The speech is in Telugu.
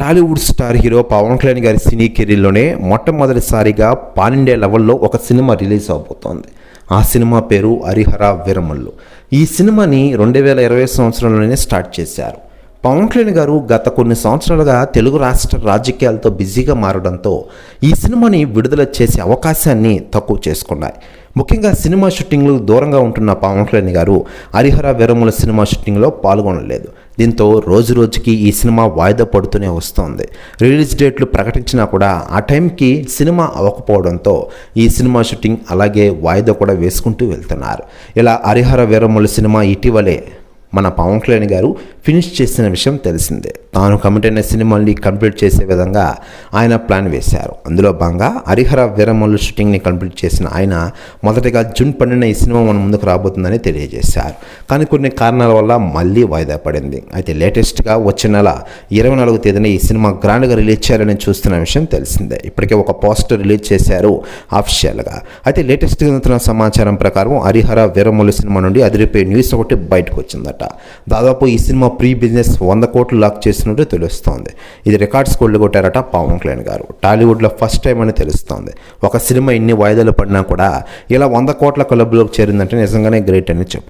Tollywood star hero Pavan Kalyan గారి సినీ కెరీర్లోనే మొట్టమొదటిసారిగా పాన్ ఇండియా లెవెల్లో ఒక సినిమా రిలీజ్ అవబోతోంది. ఆ సినిమా పేరు హరిహర వీరమల్లు. ఈ సినిమాని రెండు వేల ఇరవై సంవత్సరంలోనే స్టార్ట్ చేశారు. పవన్ కళ్యాణ్ గారు గత కొన్ని సంవత్సరాలుగా తెలుగు రాష్ట్ర రాజకీయాలతో బిజీగా మారడంతో ఈ సినిమాని విడుదల చేసే అవకాశాన్ని తక్కువ చేసుకున్నాయి. ముఖ్యంగా సినిమా షూటింగ్లు దూరంగా ఉంటున్న పవన్ కళ్యాణ్ గారు హరిహర విరముల సినిమా షూటింగ్లో పాల్గొనలేదు. దీంతో రోజు రోజుకి ఈ సినిమా వాయిదా పడుతూనే వస్తోంది. రిలీజ్ డేట్లు ప్రకటించినా కూడా ఆ టైంకి సినిమా అవ్వకపోవడంతో ఈ సినిమా షూటింగ్ అలాగే వాయిదా కూడా వేసుకుంటూ వెళ్తున్నారు. ఇలా హరిహర వీరముల సినిమా ఇటీవలే మన పవన్ కళ్యాణ్ గారు ఫినిష్ చేసిన విషయం తెలిసిందే. తాను కమిట్ అయిన సినిమాల్ని కంప్లీట్ చేసే విధంగా ఆయన ప్లాన్ వేశారు. అందులో భాగంగా హరిహర వీరమల్లు షూటింగ్ని కంప్లీట్ చేసిన ఆయన మొదటగా జూన్ పన్నెండున ఈ సినిమా మన ముందుకు రాబోతుందని తెలియజేశారు. కానీ కొన్ని కారణాల వల్ల మళ్ళీ వాయిదా పడింది. అయితే లేటెస్ట్గా వచ్చే నెల ఇరవై నాలుగు తేదీన ఈ సినిమా గ్రాండ్గా రిలీజ్ చేయాలని చూస్తున్న విషయం తెలిసిందే. ఇప్పటికే ఒక పోస్టర్ రిలీజ్ చేశారు అఫిషియల్గా అయితే లేటెస్ట్గా అందుతున్న సమాచారం ప్రకారం హరిహర వీరమల్లు సినిమా నుండి అదిరిపోయే న్యూస్ ఒకటి బయటకు వచ్చిందట. దాదాపు ఈ సినిమా ప్రీ బిజినెస్ వంద కోట్లు లాక్ చేసినట్టు తెలుస్తోంది. ఇది రికార్డ్స్ కోళ్ళు కొట్టారట పవన్ కళ్యాణ్ గారు. టాలీవుడ్లో ఫస్ట్ టైం అని తెలుస్తోంది. ఒక సినిమా ఇన్ని వాయిదాలు పడినా కూడా ఇలా వంద కోట్ల క్లబ్లోకి చేరిందంటే నిజంగానే గ్రేట్ అని చెప్పు